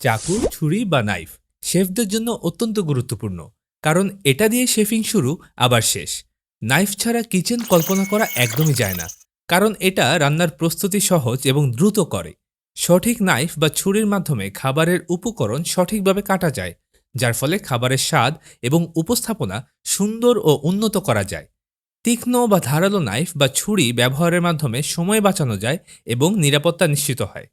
চাকু ছুরি বা নাইফ। শেফদের জন্য অত্যন্ত গুরুত্বপূর্ণ। কারণ এটা দিয়ে শেফিং শুরু, আবার শেষ। নাইফ ছাড়া কিচেন কল্পনা করা একদমই যায় না। কারণ এটা রান্নার প্রস্তুতি সহজ এবং দ্রুত করে। সঠিক নাইফ বা ছুরির মাধ্যমে খাবারের উপকরণ সঠিকভাবে কাটা যায়, যার ফলে খাবারের স্বাদ এবং উপস্থাপনা সুন্দর ও উন্নত করা যায়। তীক্ষ্ণ বা ধারালো নাইফ বা ছুরি ব্যবহারের মাধ্যমে সময় বাঁচানো যায় এবং নিরাপত্তা নিশ্চিত হয়।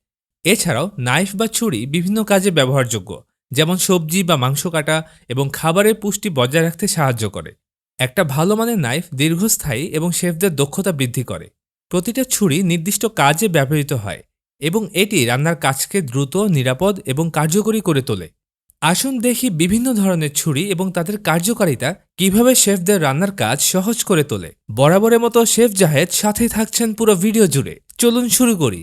এছাড়াও নাইফ বা ছুরি বিভিন্ন কাজে ব্যবহারযোগ্য, যেমন সবজি বা মাংস কাটা এবং খাবারের পুষ্টি বজায় রাখতে সাহায্য করে। একটা ভালো মানের নাইফ দীর্ঘস্থায়ী এবং শেফদের দক্ষতা বৃদ্ধি করে। প্রতিটা ছুরি নির্দিষ্ট কাজে ব্যবহৃত হয় এবং এটি রান্নার কাজকে দ্রুত, নিরাপদ এবং কার্যকরী করে তোলে। আসুন দেখি বিভিন্ন ধরনের ছুরি এবং তাদের কার্যকারিতা কীভাবে শেফদের রান্নার কাজ সহজ করে তোলে। বরাবরের মতো শেফ জাহেদ সাথে থাকছেন পুরো ভিডিও জুড়ে। চলুন শুরু করি।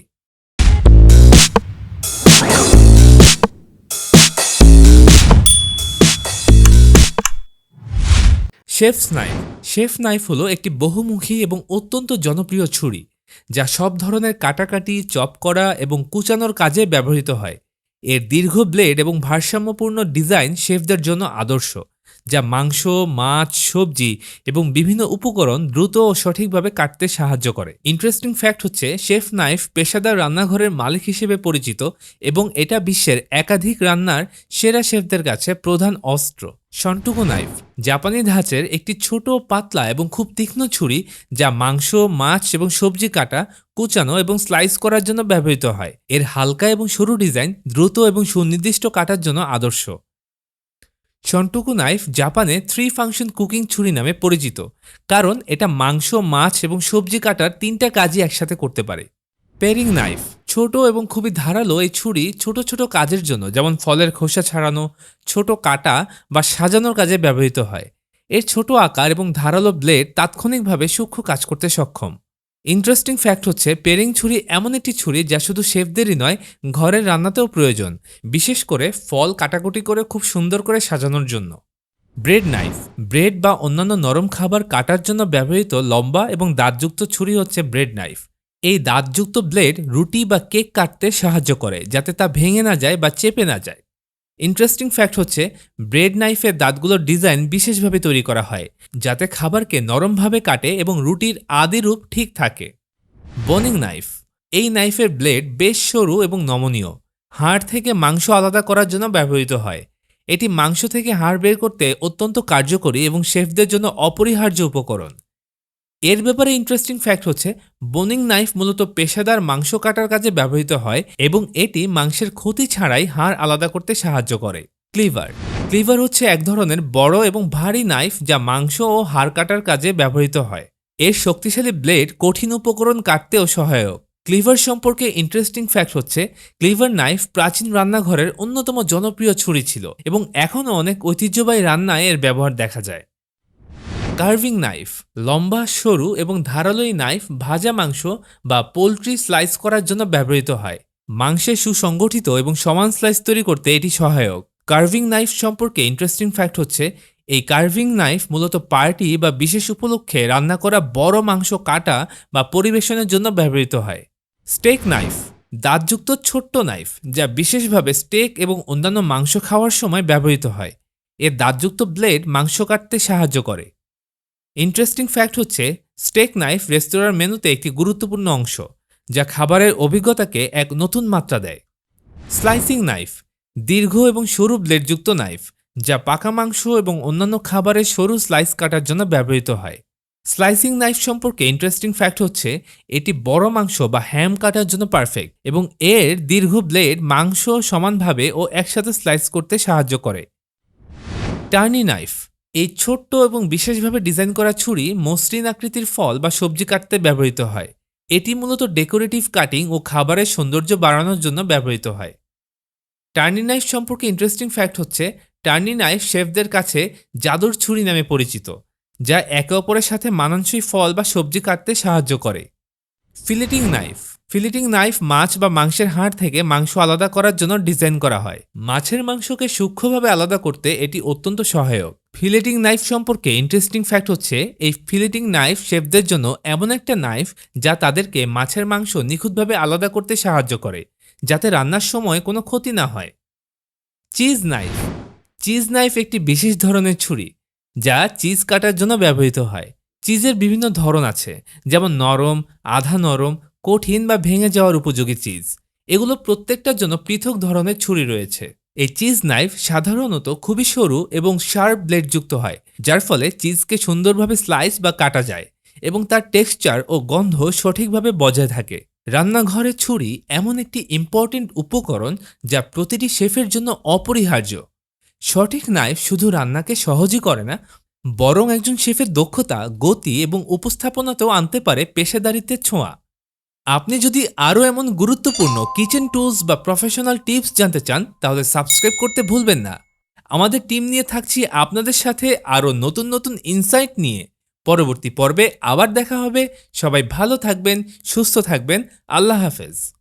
Chefs knife. শেফ নাইফ হলো একটি বহুমুখী এবং অত্যন্ত জনপ্রিয় ছুরি, যা সব ধরনের কাটাকাটি, চপ করা এবং কুচানোর কাজে ব্যবহৃত হয়। এর দীর্ঘ ব্লেড এবং ভারসাম্যপূর্ণ ডিজাইন শেফদের জন্য আদর্শ, যা মাংস, মাছ, সবজি এবং বিভিন্ন উপকরণ দ্রুত ও সঠিকভাবে কাটতে সাহায্য করে। ইন্টারেস্টিং ফ্যাক্ট হচ্ছে, শেফ নাইফ পেশাদার রান্নাঘরের মালিক হিসেবে পরিচিত এবং এটা বিশ্বের একাধিক রান্নার সেরা শেফদের কাছে প্রধান অস্ত্র। সন্টুকো নাইফ, জাপানি ধাঁচের একটি ছোট, পাতলা এবং খুব তীক্ষ্ণ ছুরি যা মাংস, মাছ এবং সবজি কাটা, কুচানো এবং স্লাইস করার জন্য ব্যবহৃত হয়। এর হালকা এবং সরু ডিজাইন দ্রুত এবং সুনির্দিষ্ট কাটার জন্য আদর্শ। শন্টুকু নাইফ জাপানে থ্রি ফাংশন কুকিং ছুরি নামে পরিচিত, কারণ এটা মাংস, মাছ এবং সবজি কাটার তিনটা কাজই একসাথে করতে পারে। পেরিং নাইফ ছোট এবং খুবই ধারালো এই ছুরি ছোট ছোট কাজের জন্য, যেমন ফলের খোসা ছাড়ানো, ছোট কাটা বা সাজানোর কাজে ব্যবহৃত হয়। এর ছোট আকার এবং ধারালো ব্লেড তাৎক্ষণিকভাবে সূক্ষ্ম কাজ করতে সক্ষম। ইন্টারেস্টিং ফ্যাক্ট হচ্ছে, পেরিং ছুরি এমন একটি ছুরি যা শুধু শেফদেরই নয়, ঘরের রান্নাতেও প্রয়োজন, বিশেষ করে ফল কাটাকুটি করে খুব সুন্দর করে সাজানোর জন্য। ব্রেড নাইফ, ব্রেড বা অন্যান্য নরম খাবার কাটার জন্য ব্যবহৃত লম্বা এবং দাঁতযুক্ত ছুরি হচ্ছে ব্রেড নাইফ। এই দাঁতযুক্ত ব্লেড রুটি বা কেক কাটতে সাহায্য করে, যাতে তা ভেঙে না যায় বা চেপে না যায়। ইন্টারেস্টিং ফ্যাক্ট হচ্ছে, ব্রেড নাইফের দাঁতগুলোর ডিজাইন বিশেষভাবে তৈরি করা হয়, যাতে খাবারকে নরমভাবে কাটে এবং রুটির আদি রূপ ঠিক থাকে। বোনিং নাইফ এই নাইফের ব্লেড বেশ সরু এবং নমনীয়, হাড় থেকে মাংস আলাদা করার জন্য ব্যবহৃত হয়। এটি মাংস থেকে হাড় বের করতে অত্যন্ত কার্যকরী এবং শেফদের জন্য অপরিহার্য উপকরণ। এর ব্যাপারে ইন্টারেস্টিং ফ্যাক্ট হচ্ছে বোনিং নাইফ মূলত পেশাদার মাংস কাটার কাজে ব্যবহৃত হয় এবং এটি মাংসের ক্ষতি ছাড়াই হাড় আলাদা করতে সাহায্য করে। ক্লিভার ক্লিভার হচ্ছে এক ধরনের বড় এবং ভারী নাইফ যা মাংস ও হাড় কাটার কাজে ব্যবহৃত হয়। এর শক্তিশালী ব্লেড কঠিন উপকরণ কাটতেও সহায়ক। ক্লিভার সম্পর্কে ইন্টারেস্টিং ফ্যাক্ট হচ্ছে ক্লিভার নাইফ প্রাচীন রান্নাঘরের অন্যতম জনপ্রিয় ছুরি ছিল এবং এখনও অনেক ঐতিহ্যবাহী রান্নায় এর ব্যবহার দেখা যায়। কার্ভিং নাইফ, লম্বা, সরু এবং ধারালো এই নাইফ ভাজা মাংস বা পোলট্রি স্লাইস করার জন্য ব্যবহৃত হয়। মাংসের সুসংগঠিত এবং সমান স্লাইস তৈরি করতে এটি সহায়ক। কার্ভিং নাইফ সম্পর্কে ইন্টারেস্টিং ফ্যাক্ট হচ্ছে, এই কার্ভিং নাইফ মূলত পার্টি বা বিশেষ উপলক্ষে রান্না করা বড় মাংস কাটা বা পরিবেশনের জন্য ব্যবহৃত হয়। স্টেক নাইফ, দাঁতযুক্ত ছোট্ট নাইফ, যা বিশেষভাবে স্টেক এবং অন্যান্য মাংস খাওয়ার সময় ব্যবহৃত হয়। এর দাঁতযুক্ত ব্লেড মাংস কাটতে সাহায্য করে। ইন্টারেস্টিং ফ্যাক্ট হচ্ছে স্টেক নাইফ রেস্তোরাঁর মেনুতে একটি গুরুত্বপূর্ণ অংশ, যা খাবারের অভিজ্ঞতাকে এক নতুন মাত্রা দেয়। স্লাইসিং নাইফ দীর্ঘ এবং সরু ব্লেডযুক্ত নাইফ যা পাকা মাংস এবং অন্যান্য খাবারের সরু স্লাইস কাটার জন্য ব্যবহৃত হয়। স্লাইসিং নাইফ সম্পর্কে ইন্টারেস্টিং ফ্যাক্ট হচ্ছে, এটি বড় মাংস বা হ্যাম কাটার জন্য পারফেক্ট এবং এর দীর্ঘ ব্লেড মাংস সমানভাবে ও একসাথে স্লাইস করতে সাহায্য করে। টার্নি নাইফ এই ছোট্ট এবং বিশেষভাবে ডিজাইন করা ছুরি মসৃণ আকৃতির ফল বা সবজি কাটতে ব্যবহৃত হয়। এটি মূলত ডেকোরেটিভ কাটিং ও খাবারের সৌন্দর্য বাড়ানোর জন্য ব্যবহৃত হয়। টার্নি নাইফ সম্পর্কে ইন্টারেস্টিং ফ্যাক্ট হচ্ছে, টার্নি নাইফ শেফদের কাছে জাদুর ছুরি নামে পরিচিত, যা একে অপরের সাথে মানানসই ফল বা সবজি কাটতে সাহায্য করে। Filleting knife. ফিলেটিং নাইফ মাছ বা মাংসের হাড় থেকে মাংস আলাদা করার জন্য ডিজাইন করা হয়। মাছের মাংসকে সূক্ষ্মভাবে আলাদা করতে এটি অত্যন্ত সহায়ক। ফিলেটিং নাইফ সম্পর্কে ইন্টারেস্টিং ফ্যাক্ট হচ্ছে, এই ফিলেটিং নাইফ শেফদের জন্য এমন একটা নাইফ যা তাদেরকে মাছের মাংস নিখুঁতভাবে আলাদা করতে সাহায্য করে, যাতে রান্নার সময় কোনো ক্ষতি না হয়। Cheese knife. চিজ নাইফ একটি বিশেষ ধরনের ছুরি, যা চিজ কাটার জন্য ব্যবহৃত হয়। চিজের বিভিন্ন ধরন আছে, যেমন নরম, আধা নরম, কঠিন বা ভেঙে যাওয়ার উপযোগী চিজ। এগুলো প্রত্যেকটার জন্য পৃথক ধরনের ছুরি রয়েছে। এই চিজ নাইফ সাধারণত খুবই সরু এবং শার্প ব্লেডযুক্ত হয়, যার ফলে চিজকে সুন্দরভাবে স্লাইস বা কাটা যায় এবং তার টেক্সচার ও গন্ধ সঠিকভাবে বজায় থাকে। রান্নাঘরের ছুরি এমন একটি ইম্পর্টেন্ট উপকরণ যা প্রতিটি শেফের জন্য অপরিহার্য। সঠিক নাইফ শুধু রান্নাকে সহজই করে না বরং একজন শেফের দক্ষতা, গতি এবং উপস্থাপনাতেও আনতে পারে পেশাদারিত্বের ছোঁয়া। আপনি যদি আরও এমন গুরুত্বপূর্ণ কিচেন টুলস বা প্রফেশনাল টিপস জানতে চান, তাহলে সাবস্ক্রাইব করতে ভুলবেন না। আমাদের টিম নিয়ে থাকছি আপনাদের সাথে আরও নতুন নতুন ইনসাইট নিয়ে। পরবর্তী পর্বে আবার দেখা হবে। সবাই ভালো থাকবেন, সুস্থ থাকবেন। আল্লাহ হাফেজ।